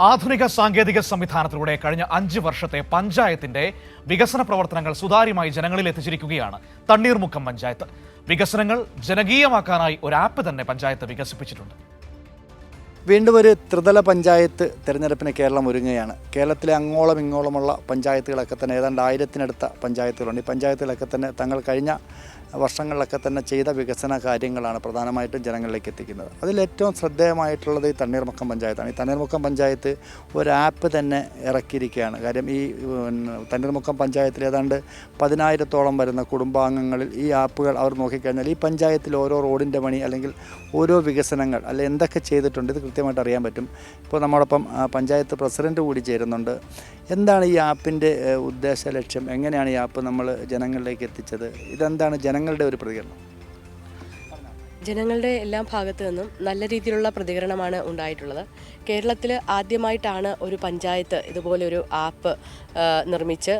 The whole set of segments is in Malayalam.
ആധുനിക സാങ്കേതിക സംവിധാനത്തിലൂടെ കഴിഞ്ഞ അഞ്ച് വർഷത്തെ പഞ്ചായത്തിന്റെ വികസന പ്രവർത്തനങ്ങൾ സുതാര്യമായി ജനങ്ങളിൽ എത്തിച്ചിരിക്കുകയാണ് തണ്ണീർമുക്കം പഞ്ചായത്ത്. വികസനങ്ങൾ ജനകീയമാക്കാനായി ഒരു ആപ്പ് തന്നെ പഞ്ചായത്ത് വികസിപ്പിച്ചിട്ടുണ്ട്. വീണ്ടും ഒരു ത്രിതല പഞ്ചായത്ത് തിരഞ്ഞെടുപ്പിന് കേരളം ഒരുങ്ങുകയാണ്. കേരളത്തിലെ അങ്ങോളം ഇങ്ങോളമുള്ള പഞ്ചായത്തുകളൊക്കെ തന്നെ ഏതാണ്ട് ആയിരത്തിനടുത്ത പഞ്ചായത്തുകളുണ്ട്. ഈ പഞ്ചായത്തുകളൊക്കെ തന്നെ തങ്ങൾ കഴിഞ്ഞ വർഷങ്ങളിലൊക്കെ തന്നെ ചെയ്ത വികസന കാര്യങ്ങളാണ് പ്രധാനമായിട്ടും ജനങ്ങളിലേക്ക് എത്തിക്കുന്നത്. അതിലേറ്റവും ശ്രദ്ധേയമായിട്ടുള്ളത് ഈ തണ്ണീർമുക്കം പഞ്ചായത്താണ്. ഈ തണ്ണീർമുക്കം പഞ്ചായത്ത് ഒരു ആപ്പ് തന്നെ ഇറക്കിയിരിക്കുകയാണ്. കാര്യം ഈ തണ്ണീർമുക്കം പഞ്ചായത്തിൽ ഏതാണ്ട് പതിനായിരത്തോളം വരുന്ന കുടുംബാംഗങ്ങളിൽ ഈ ആപ്പുകൾ അവർ നോക്കിക്കഴിഞ്ഞാൽ ഈ പഞ്ചായത്തിൽ ഓരോ റോഡിന്റെ പണി അല്ലെങ്കിൽ ഓരോ വികസനങ്ങൾ അല്ലെങ്കിൽ എന്തൊക്കെ ചെയ്തിട്ടുണ്ട് ഇത് കൃത്യമായിട്ട് അറിയാൻ പറ്റും. ഇപ്പോൾ നമ്മോടൊപ്പം പഞ്ചായത്ത് പ്രസിഡന്റ് കൂടി ചേരുന്നുണ്ട്. എന്താണ് ഈ ആപ്പിന്റെ ഉദ്ദേശ ലക്ഷ്യം? എങ്ങനെയാണ് ഈ ആപ്പ് നമ്മൾ ജനങ്ങളിലേക്ക് എത്തിച്ചത്? ഇതെന്താണ് ജനങ്ങളുടെ ഒരു പ്രതികരണം? ജനങ്ങളുടെ എല്ലാ ഭാഗത്തു നിന്നും നല്ല രീതിയിലുള്ള പ്രതികരണമാണ് ഉണ്ടായിട്ടുള്ളത്. കേരളത്തിൽ ആദ്യമായിട്ടാണ് ഒരു പഞ്ചായത്ത് ഇതുപോലൊരു ആപ്പ് നിർമ്മിച്ച്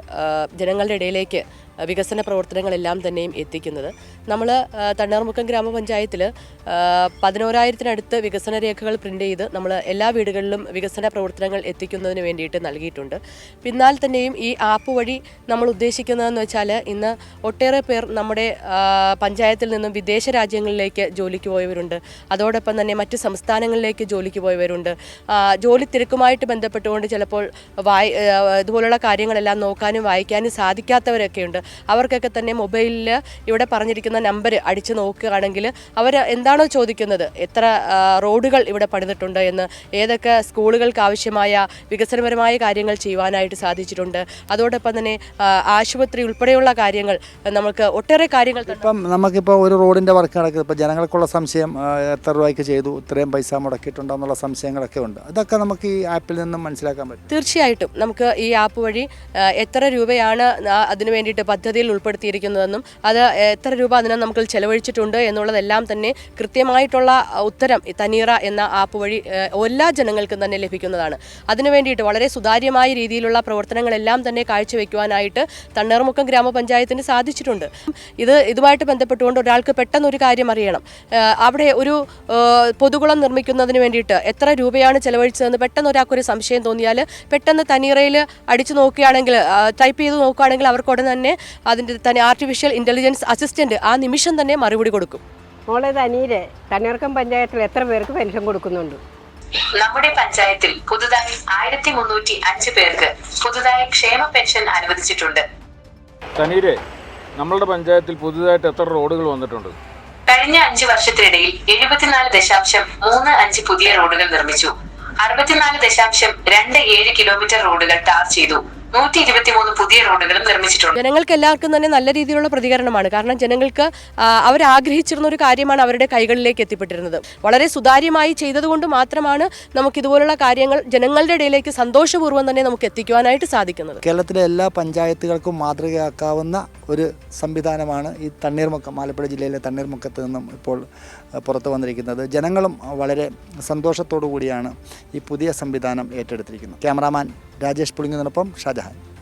ജനങ്ങളുടെ ഇടയിലേക്ക് വികസന പ്രവർത്തനങ്ങളെല്ലാം തന്നെയും എത്തിക്കുന്നത്. നമ്മൾ തണ്ണീർമുക്കം ഗ്രാമപഞ്ചായത്തിൽ പതിനോരായിരത്തിനടുത്ത് വികസന രേഖകൾ പ്രിന്റ് ചെയ്ത് നമ്മൾ എല്ലാ വീടുകളിലും വികസന പ്രവർത്തനങ്ങൾ എത്തിക്കുന്നതിന് വേണ്ടിയിട്ട് നൽകിയിട്ടുണ്ട്. പിന്നാൽ തന്നെയും ഈ ആപ്പ് വഴി നമ്മൾ ഉദ്ദേശിക്കുന്നതെന്ന് വെച്ചാൽ ഇന്ന് ഒട്ടേറെ പേർ നമ്മുടെ പഞ്ചായത്തിൽ നിന്നും വിദേശ രാജ്യങ്ങളിലേക്ക് ജോലിക്ക് പോയവരുണ്ട്. അതോടൊപ്പം തന്നെ മറ്റ് സംസ്ഥാനങ്ങളിലേക്ക് ജോലിക്ക് പോയവരുണ്ട്. ജോലി തിരക്കുമായിട്ട് ബന്ധപ്പെട്ടുകൊണ്ട് ചിലപ്പോൾ വായി ഇതുപോലുള്ള കാര്യങ്ങളെല്ലാം നോക്കാനും വായിക്കാനും സാധിക്കാത്തവരൊക്കെയുണ്ട്. അവർക്കൊക്കെ തന്നെ മൊബൈലിൽ ഇവിടെ പറഞ്ഞിരിക്കുന്ന നമ്പർ അടിച്ചു നോക്കുകയാണെങ്കിൽ അവർ എന്താണോ ചോദിക്കുന്നത്? എത്ര റോഡുകൾ ഇവിടെ പണിതിട്ടുണ്ട് എന്ന് ഏതൊക്കെ സ്കൂളുകൾക്ക് ആവശ്യമായ വികസനപരമായ കാര്യങ്ങൾ ചെയ്യുവാനായിട്ട് സാധിച്ചിട്ടുണ്ട്. അതോടൊപ്പം തന്നെ ആശുപത്രി ഉൾപ്പെടെയുള്ള കാര്യങ്ങൾ നമുക്ക് ഒട്ടേറെ കാര്യങ്ങൾ ഇപ്പം നമുക്കിപ്പോൾ ഒരു റോഡിന്റെ വർക്ക് നടക്കുന്നത് ഇപ്പോൾ ജനങ്ങൾക്കുള്ള സംശയം എത്ര രൂപയ്ക്ക് ചെയ്തു ഇത്രയും പൈസ മുടക്കിയിട്ടുണ്ടോ എന്നുള്ള സംശയങ്ങളൊക്കെ ഉണ്ട്. അതൊക്കെ നമുക്ക് ഈ ആപ്പിൽ നിന്നും മനസ്സിലാക്കാൻ പറ്റും. തീർച്ചയായിട്ടും നമുക്ക് ഈ ആപ്പ് വഴി എത്ര രൂപയാണ് അതിനു വേണ്ടിയിട്ട് പദ്ധതിയിൽ ഉൾപ്പെടുത്തിയിരിക്കുന്നതെന്നും അത് എത്ര രൂപ അതിനെ നമുക്ക് ചെലവഴിച്ചിട്ടുണ്ട് എന്നുള്ളതെല്ലാം തന്നെ കൃത്യമായിട്ടുള്ള ഉത്തരം തനീറ എന്ന ആപ്പ് വഴി എല്ലാ ജനങ്ങൾക്കും തന്നെ ലഭിക്കുന്നതാണ്. അതിനു വേണ്ടിയിട്ട് വളരെ സുതാര്യമായ രീതിയിലുള്ള പ്രവർത്തനങ്ങളെല്ലാം തന്നെ കാഴ്ചവെക്കുവാനായിട്ട് തണ്ണീർമുക്കം ഗ്രാമപഞ്ചായത്തിന് സാധിച്ചിട്ടുണ്ട്. ഇത് ഇതുമായിട്ട് ബന്ധപ്പെട്ടുകൊണ്ട് ഒരാൾക്ക് പെട്ടെന്ന് ഒരു കാര്യം അറിയണം. അവിടെ ഒരു പൊതുകുളം നിർമ്മിക്കുന്നതിന് വേണ്ടിയിട്ട് എത്ര രൂപയാണ് ചെലവഴിച്ചതെന്ന് പെട്ടെന്ന് ഒരാൾക്കൊരു സംശയം തോന്നിയാൽ പെട്ടെന്ന് തനീറയിൽ അടിച്ചു നോക്കുകയാണെങ്കിൽ ടൈപ്പ് ചെയ്ത് നോക്കുകയാണെങ്കിൽ അവർക്ക് തന്നെ അതിന്റെ തന്നെ ആർട്ടിഫിഷ്യൽ ഇന്റലിജൻസ് അസിസ്റ്റന്റ് ആ നിമിഷം തന്നെ മറുപടി കൊടുക്കും. മോളെ തനിയിലെ തണ്ണീർക്കം പഞ്ചായത്തിൽ എത്ര പേർക്ക് പെൻഷൻ കൊടുക്കുന്നുണ്ട്? നമ്മുടെ പഞ്ചായത്തിൽ പുതുതായി ആയിരത്തി മുന്നൂറ്റി അഞ്ച് പേർക്ക് പുതുതായി ക്ഷേമ പെൻഷൻ അനുവദിച്ചിട്ടുണ്ട്. തനീരെ നമ്മളുടെ പഞ്ചായത്തിൽ പുതുതായിട്ട് എത്ര റോഡുകൾ വന്നിട്ടുണ്ട്? കഴിഞ്ഞ അഞ്ച് വർഷത്തിനിടയിൽ എഴുപത്തിനാല് ദശാംശം മൂന്ന് അഞ്ച് പുതിയ റോഡുകൾ നിർമ്മിച്ചു. അറുപത്തിനാല് ദശാംശം രണ്ട് ഏഴ് കിലോമീറ്റർ റോഡുകൾ ടാർ ചെയ്തു. നൂറ്റി ഇരുപത്തിമൂന്ന് പുതിയ റോഡുകളും നിർമ്മിച്ചിട്ടുണ്ട്. ജനങ്ങൾക്ക് എല്ലാവർക്കും തന്നെ നല്ല രീതിയിലുള്ള പ്രതികരണമാണ്. കാരണം ജനങ്ങൾക്ക് അവർ ആഗ്രഹിച്ചിരുന്ന ഒരു കാര്യമാണ് അവരുടെ കൈകളിലേക്ക് എത്തിപ്പെട്ടിരുന്നത്. വളരെ സുതാര്യമായി ചെയ്തതുകൊണ്ട് മാത്രമാണ് നമുക്ക് ഇതുപോലുള്ള കാര്യങ്ങൾ ജനങ്ങളുടെ ഇടയിലേക്ക് സന്തോഷപൂർവം തന്നെ നമുക്ക് എത്തിക്കുവാനായിട്ട് സാധിക്കുന്നത്. കേരളത്തിലെ എല്ലാ പഞ്ചായത്തുകൾക്കും മാതൃകയാക്കാവുന്ന ഒരു സംവിധാനമാണ് ഈ തണ്ണീർമുക്കം ആലപ്പുഴ ജില്ലയിലെ തണ്ണീർമുക്കത്ത് നിന്നും ഇപ്പോൾ പുറത്തു വന്നിരിക്കുന്നത്. ജനങ്ങളും വളരെ സന്തോഷത്തോടു കൂടിയാണ് ഈ പുതിയ സംവിധാനം ഏറ്റെടുത്തിരിക്കുന്നത്. ക്യാമറാമാൻ രാജേഷ് പുളിങ്ങിനൊപ്പം ഷാജഹാൻ. Yeah.